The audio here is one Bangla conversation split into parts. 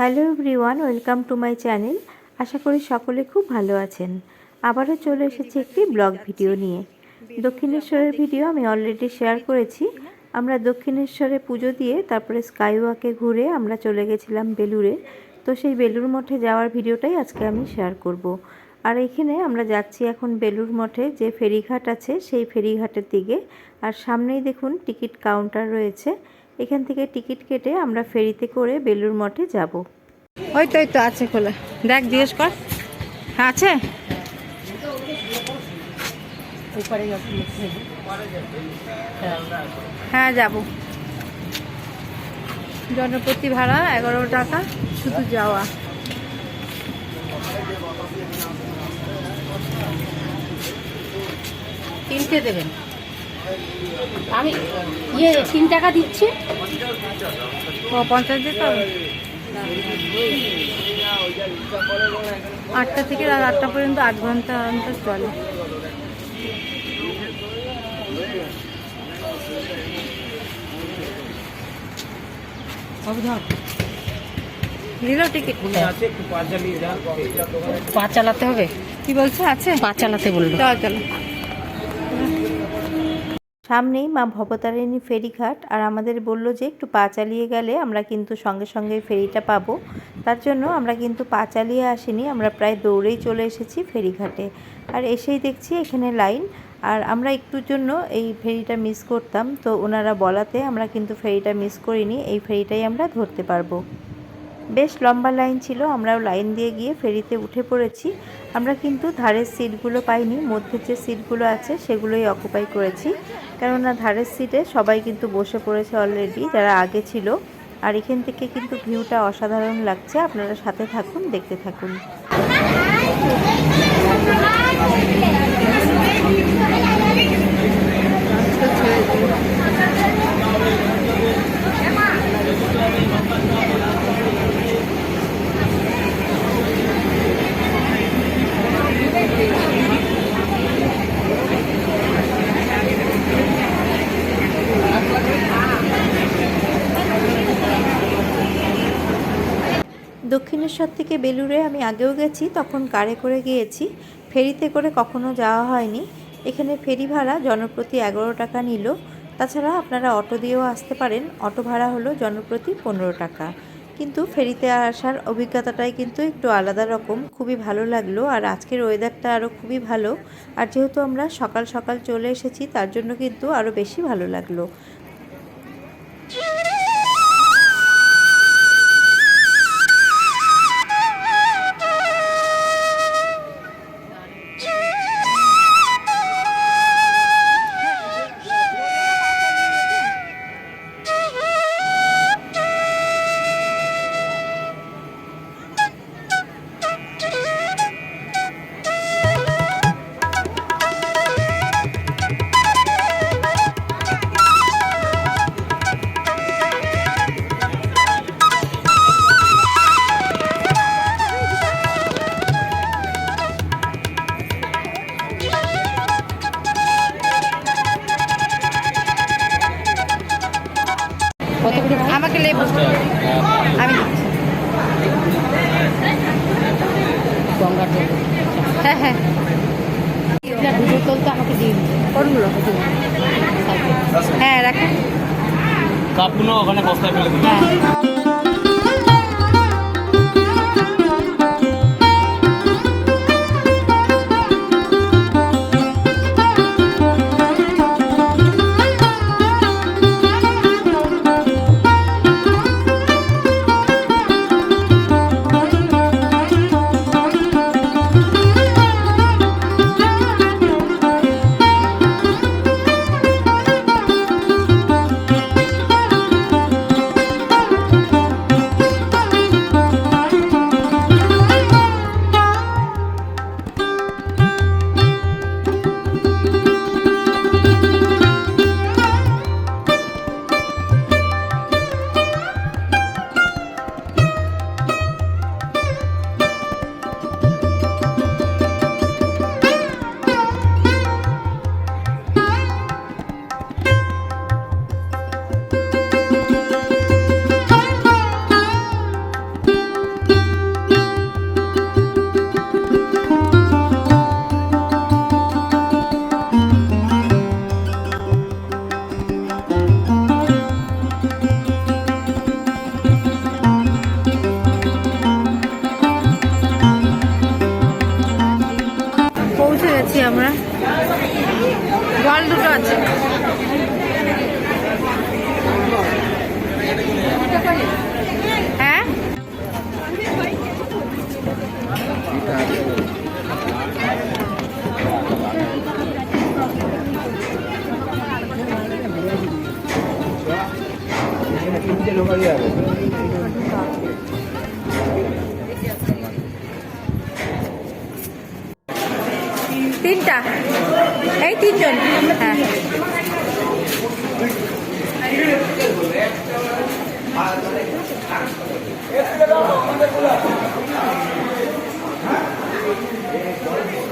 Hello everyone, welcome to my channel. আশা করি সকলে খুব ভালো আছেন। আবারও চলে এসেছি একটি ব্লগ ভিডিও নিয়ে। দক্ষিণেশ্বরের ভিডিও আমি অলরেডি শেয়ার করেছি। আমরা দক্ষিণেশ্বরে পুজো দিয়ে তারপরে স্কাই ওয়াকে ঘুরে আমরা চলে গেছিলাম বেলুড়ে। তো সেই বেলুর মঠে যাওয়ার ভিডিওটাই আজকে আমি শেয়ার করব। আর এখানে আমরা যাচ্ছি এখন বেলুর মঠে, যে ফেরিঘাট আছে সেই ফেরিঘাটের দিকে। আর সামনেই দেখুন টিকিট কাউন্টার রয়েছে। এখান থেকে টিকিট কেটে আমরা ফেরিতে করে বেলুর মঠে যাব। ওই তো ওই তো আছে খোলা। দেখ জিজ্ঞেস কর। হ্যাঁ আছে হ্যাঁ যাব। জনপ্রতি ভাড়া এগারো টাকা শুধু যাওয়া। তিনটে দেবেন? আমি ইয়ে তিন টাকা দিচ্ছি। ও পঞ্চাশ দিতে হবে আটটা থেকে রাত আটটা পর্যন্ত আট ঘণ্টা অন্তর চলে। টিকিট পা চালাতে হবে। কি বলছে? আছে? পা চালাতে বলল। চলো। সামনেই মা ভবতারিণী ফেরিঘাট আর আমাদের বলল যে একটু পা চালিয়ে গেলে আমরা কিন্তু সঙ্গে সঙ্গে ফেরিটা পাবো। তার জন্য আমরা কিন্তু পা চালিয়ে আসিনি, আমরা প্রায় দৌড়েই চলে এসেছি ফেরিঘাটে। আর এসেই দেখছি এখানে লাইন। আর আমরা একটুর জন্য এই ফেরিটা মিস করতাম, তো ওনারা বলাতে আমরা কিন্তু ফেরিটা মিস করিনি, এই ফেরিটাই আমরা ধরতে পারব। বেশ লম্বা লাইন ছিল আমরাও লাইন দিয়ে গিয়ে ফেরিতে উঠে পড়েছি আমরা কিন্তু ধারের সিটগুলো পাইনি মধ্যে যে সিটগুলো আছে সেগুলোই অকুপাই করেছি কেননা ধারের সিটে সবাই কিন্তু বসে পড়েছে অলরেডি যারা আগে ছিল আর এখান থেকে কিন্তু ভিউটা অসাধারণ লাগছে আপনারা সাথে থাকুন দেখতে থাকুন দক্ষিণেশ্বর থেকে বেলুড়ে আমি আগেও গেছি, তখন কারে করে গিয়েছি। ফেরিতে করে কখনো যাওয়া হয়নি। এখানে ফেরি ভাড়া জনপ্রতি এগারো টাকা নিল। তাছাড়া আপনারা অটো দিয়েও আসতে পারেন। অটো ভাড়া হলো জনপ্রতি পনেরো টাকা। কিন্তু ফেরিতে আসার অভিজ্ঞতাটাই কিন্তু একটু আলাদা রকম। খুবই ভালো লাগল আর আজকের ওয়েদারটা আরও খুবই ভালো। আর যেহেতু আমরা সকাল সকাল চলে এসেছি, তার জন্য কিন্তু আরও বেশি ভালো লাগল। কত করে আমাকে লেবু আমি দিচ্ছি। গঙ্গার জল হ্যাঁ হ্যাঁ। এটা দু তো আমাকে দিয়ে দিন কোনগুলো হ্যাঁ রাখেন। কাপগুলো ওখানে বস্তায় ফেলে দিন। হ্যাঁ। হ্যাঁ।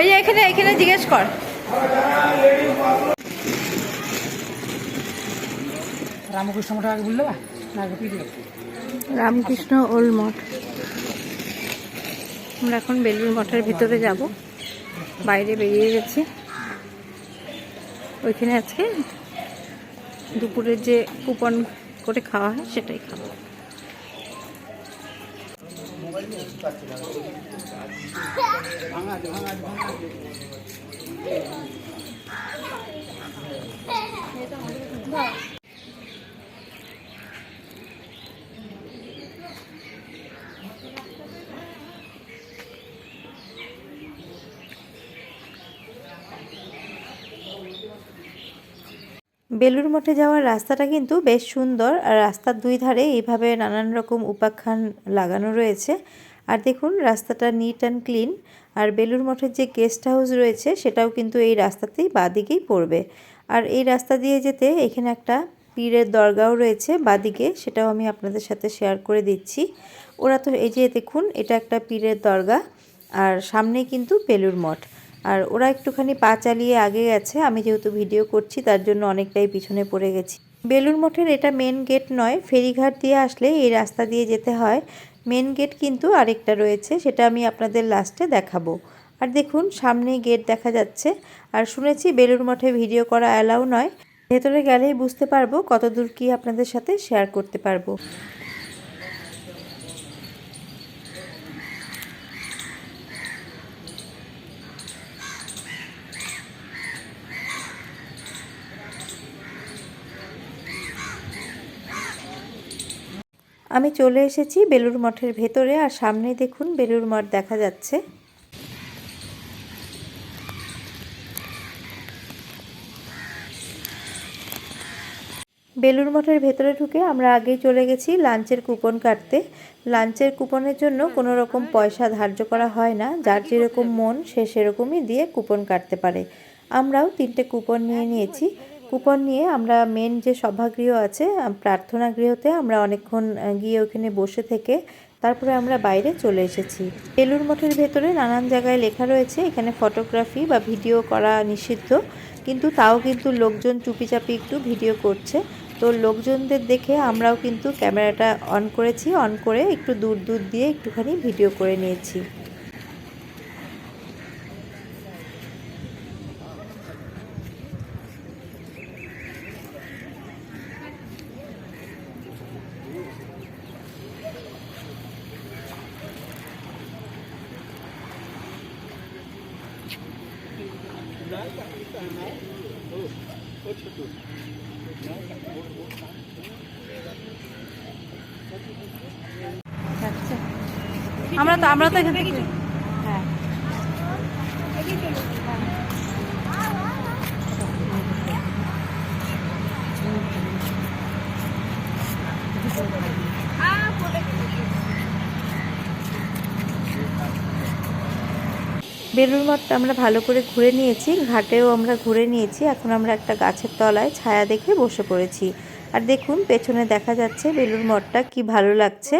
এই যে এখানে এখানে জিজ্ঞেস কর। রামকৃষ্ণ মঠে আগে বললে রামকৃষ্ণ ওল্ড মঠ। আমরা এখন বেলুর মঠের ভিতরে যাব। বাইরে বেরিয়ে গেছি। ওইখানে আজকে দুপুরের যে কুপন করে খাওয়া হয় সেটাই খাব। বেলুর মঠে যাওয়ার রাস্তাটা কিন্তু বেশ সুন্দর আর রাস্তার দুই ধারে এইভাবে নানান রকম উপাখ্যান লাগানো রয়েছে। আর দেখুন, রাস্তাটা নিট অ্যান্ড ক্লিন আর বেলুর মঠের যে গেস্ট হাউস রয়েছে, সেটাও কিন্তু এই রাস্তাতেই বাদিকেই পড়বে। আর এই রাস্তা দিয়ে যেতে এখানে একটা পীরের দরগাও রয়েছে বাদিকে, সেটাও আমি আপনাদের সাথে শেয়ার করে দিচ্ছি। ওরা তো এই যে দেখুন, এটা একটা পীরের দরগা। আর সামনে কিন্তু বেলুর মঠ। আর ওরা একটুখানি পা চালিয়ে আগে গেছে, আমি যেহেতু ভিডিও করছি তার জন্য অনেকটাই পিছনে পড়ে গেছি। বেলুর মঠের এটা মেন গেট নয়, ফেরিঘাট দিয়ে আসলে এই রাস্তা দিয়ে যেতে হয়। মেন গেট কিন্তু আরেকটা রয়েছে, সেটা আমি আপনাদের লাস্টে দেখাবো। আর দেখুন, সামনেই গেট দেখা যাচ্ছে। আর শুনেছি বেলুর মঠে ভিডিও করা অ্যালাউ নয়। ভেতরে গেলেই বুঝতে পারব কতদূর কি আপনাদের সাথে শেয়ার করতে পারব। আমি চলে এসেছি বেলুর মঠের ভেতরে আর সামনে দেখুন বেলুর মঠ দেখা যাচ্ছে। বেলুর মঠের ভেতরে ঢুকে আমরা আগেই চলে গেছি লাঞ্চের কুপন কাটতে। লাঞ্চের কুপনের জন্য কোনো রকম পয়সা ধার্য করা হয় না, যার যেরকম মন সে সেরকমই দিয়ে কুপন কাটতে পারে। আমরাও তিনটে কুপন নিয়ে নিয়েছি। কুপন নিয়ে আমরা মেন যে সভাগৃহ আছে প্রার্থনা গৃহতে আমরা অনেকক্ষণ গিয়ে ওখানে বসে থেকে তারপরে আমরা বাইরে চলে এসেছি। বেলুর মঠের ভেতরে নানান জায়গায় লেখা রয়েছে, এখানে ফটোগ্রাফি বা ভিডিও করা নিষিদ্ধ, কিন্তু তাও কিন্তু লোকজন চুপিচাপি একটু ভিডিও করছে। তো লোকজনদের দেখে আমরাও কিন্তু ক্যামেরাটা অন করেছি অন করে একটু দূর দূর দিয়ে একটুখানি ভিডিও করে নিয়েছি। আমরা তো আমরা তো এখান থেকে বেলুর মঠটা আমরা ভালো করে ঘুরে নিয়েছি, ঘাটেও আমরা ঘুরে নিয়েছি, এখন আমরা একটা গাছের তলায় ছায়া দেখে বসে পড়েছি। আর দেখুন, পেছনে দেখা যাচ্ছে বেলুর মঠটা কি ভালো লাগছে।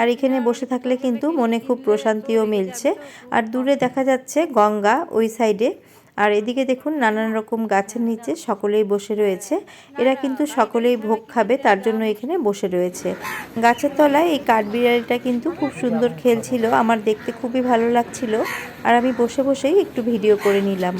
আর এখানে বসে থাকলে কিন্তু মনে খুব প্রশান্তিও মিলছে। আর দূরে দেখা যাচ্ছে গঙ্গা, ওই সাইডে আর এদিকে দেখুন নানান রকম গাছের নিচে সকলেই বসে রয়েছে। এরা কিন্তু সকলেই ভোগ খাবে তার জন্য এখানে বসে রয়েছে। গাছের তলায় এই কাঠবিড়ালিটা কিন্তু খুব সুন্দর খেলছিল আমার দেখতে খুবই ভালো লাগছিল আর আমি বসে বসেই একটু ভিডিও করে নিলাম।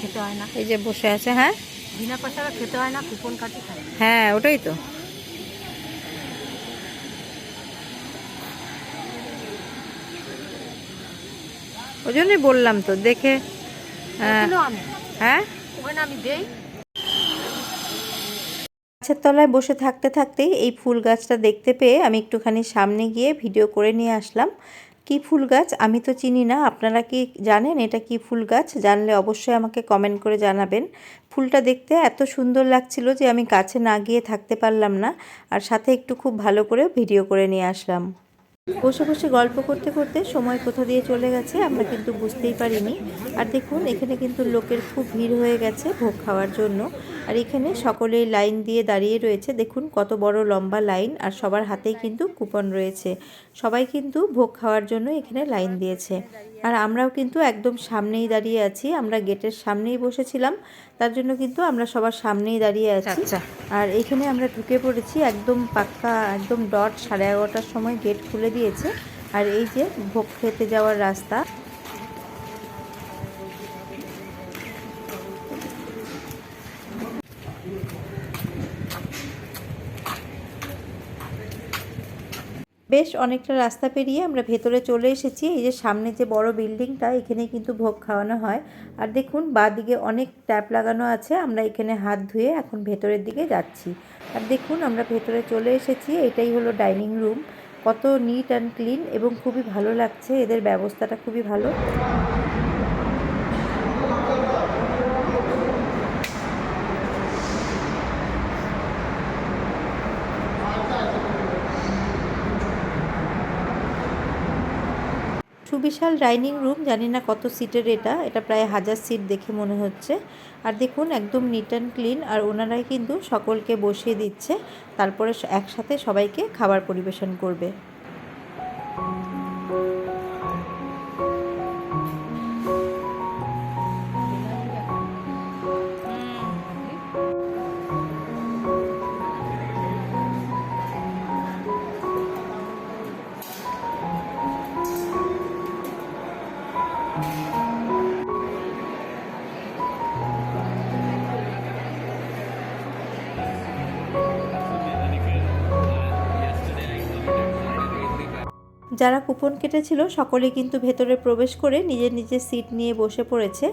খেতে হয় না। এই যে বসে আছে হ্যাঁ? বিনা পয়সা খেতে হয় না কুপন কাটি হ্যাঁ ওটাই তো। ওই জন্যই বললাম তো দেখে হ্যাঁ, আমি। হ্যাঁ? আমি দেই। গাছের তলায় বসে থাকতে থাকতেই এই ফুল গাছটা দেখতে পেয়ে আমি একটুখানি সামনে গিয়ে ভিডিও করে নিয়ে আসলাম। কি ফুল গাছ? আমি তো চিনি না। আপনারা কি জানেন এটা কি ফুল গাছ? জানলে অবশ্যই আমাকে কমেন্ট করে জানাবেন। ফুলটা দেখতে এত সুন্দর লাগছিল যে আমি কাছে না গিয়ে থাকতে পারলাম না। আর সাথে একটু খুব ভালো করে ভিডিও করে নিয়ে আসলাম। বসে বসে গল্প করতে করতে সময় কোথা দিয়ে চলে গেছে আমরা কিন্তু বুঝতেই পারিনি। আর দেখুন, এখানে কিন্তু লোকের খুব ভিড় হয়ে গেছে ভোগ খাওয়ার জন্য। আর এখানে সকলেই লাইন দিয়ে দাঁড়িয়ে রয়েছে। দেখুন কত বড় লম্বা লাইন আর সবার হাতেই কিন্তু কুপন রয়েছে। সবাই কিন্তু ভোগ খাওয়ার জন্য এখানে লাইন দিয়েছে। আর আমরাও কিন্তু একদম সামনেই দাঁড়িয়ে আছি। আমরা গেটের সামনেই বসেছিলাম। তার জন্য কিন্তু আমরা সবার সামনেই দাঁড়িয়ে আছি। আচ্ছা। আর এখানে আমরা ঢুকে পড়েছি একদম পাক্কা একদম ডট সাড়ে এগারোটার সময় গেট খুলে দিয়েছে। আর এই যে ভোগ খেতে যাওয়ার রাস্তা। বেশ অনেকটা রাস্তা পেরিয়ে আমরা ভেতরে চলে এসেছি। এই যে সামনে যে বড় বিল্ডিংটা এখানে কিন্তু ভোগ খাওয়ানো হয়। আর দেখুন, বাদিকে অনেক ট্যাপ লাগানো আছে। আমরা এখানে হাত ধুয়ে এখন ভেতরের দিকে যাচ্ছি। আর দেখুন, আমরা ভেতরে চলে এসেছি। এটাই হলো ডাইনিং রুম। কত নিট অ্যান্ড ক্লিন এবং খুবই ভালো লাগছে। এদের ব্যবস্থাটা খুবই ভালো। সুবিশাল ডাইনিং রুম, জানি না কত সিটের এটা এটা প্রায় হাজার সিট দেখে মনে হচ্ছে। আর দেখুন, একদম নিট অ্যান্ড ক্লিন আর ওনারাই কিন্তু সকলকে বসিয়ে দিচ্ছে, তারপরে একসাথে সবাইকে খাবার পরিবেশন করবে। যারা কুপন কেটেছিল সকলে কিন্তু ভেতরে প্রবেশ করে নিজের নিজের সিট নিয়ে বসে পড়েছে।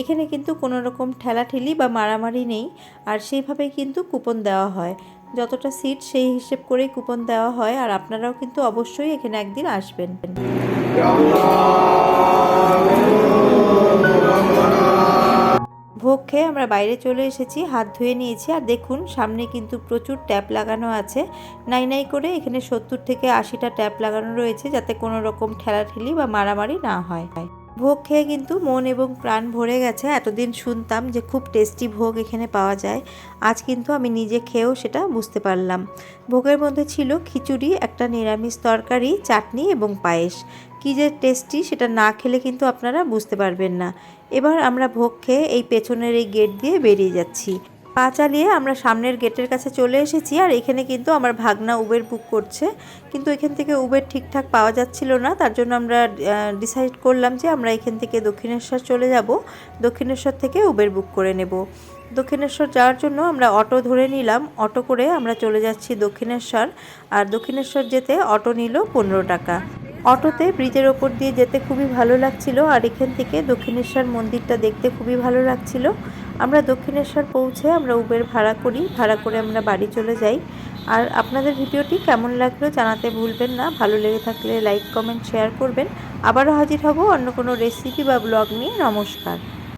এখানে কিন্তু কোনো রকম ঠেলাঠেলি বা মারামারি নেই, আর সেইভাবেই কিন্তু কুপন দেওয়া হয়। যতটা সিট সেই হিসেব করেই কুপন দেওয়া হয়, আর আপনারাও কিন্তু অবশ্যই এখানে একদিন আসবেন। ভোগ খেয়ে আমরা বাইরে চলে এসেছি, হাত ধুয়ে নিয়েছি। আর দেখুন, সামনে কিন্তু প্রচুর ট্যাপ লাগানো আছে। নাই নাই করে এখানে সত্তর থেকে আশিটা ট্যাপ লাগানো রয়েছে যাতে কোনো রকম ঠেলাঠেলি বা মারামারি না হয়। ভোগ খেয়ে কিন্তু মন এবং প্রাণ ভরে গেছে। এতদিন শুনতাম যে খুব টেস্টি ভোগ এখানে পাওয়া যায়। আজ কিন্তু আমি নিজে খেয়েও সেটা বুঝতে পারলাম। ভোগের মধ্যে ছিল খিচুড়ি, একটা নিরামিষ তরকারি, চাটনি এবং পায়েস। কী যে টেস্টি সেটা না খেলে কিন্তু আপনারা বুঝতে পারবেন না। এবার আমরা ভোগ খেয়ে এই পেছনের এই গেট দিয়ে বেরিয়ে যাচ্ছি। পা চালিয়ে আমরা সামনের গেটের কাছে চলে এসেছি আর এখানে কিন্তু আমার ভাগনা উবের বুক করছে। কিন্তু এখান থেকে উবের ঠিকঠাক পাওয়া যাচ্ছিল না, তার জন্য আমরা ডিসাইড করলাম যে আমরা এখান থেকে দক্ষিণেশ্বর চলে যাব। দক্ষিণেশ্বর থেকে উবের বুক করে নেব। দক্ষিণেশ্বর যাওয়ার জন্য আমরা অটো ধরে নিলাম। অটো করে আমরা চলে যাচ্ছি দক্ষিণেশ্বর। আর দক্ষিণেশ্বর যেতে অটো নিল পনেরো টাকা। অটোতে ব্রিজের ওপর দিয়ে যেতে খুবই ভালো লাগছিল, আর এখান থেকে দক্ষিণেশ্বর মন্দিরটা দেখতে খুবই ভালো লাগছিল। আমরা দক্ষিণেশ্বর পৌঁছে আমরা উবের ভাড়া করি, ভাড়া করে আমরা বাড়ি চলে যাই। আর আপনাদের ভিডিওটি কেমন লাগল জানাতে ভুলবেন না, ভালো লেগে থাকলে লাইক, কমেন্ট, শেয়ার করবেন। আবারও হাজির হব অন্য কোনো রেসিপি বা ব্লগ নিয়ে, নমস্কার।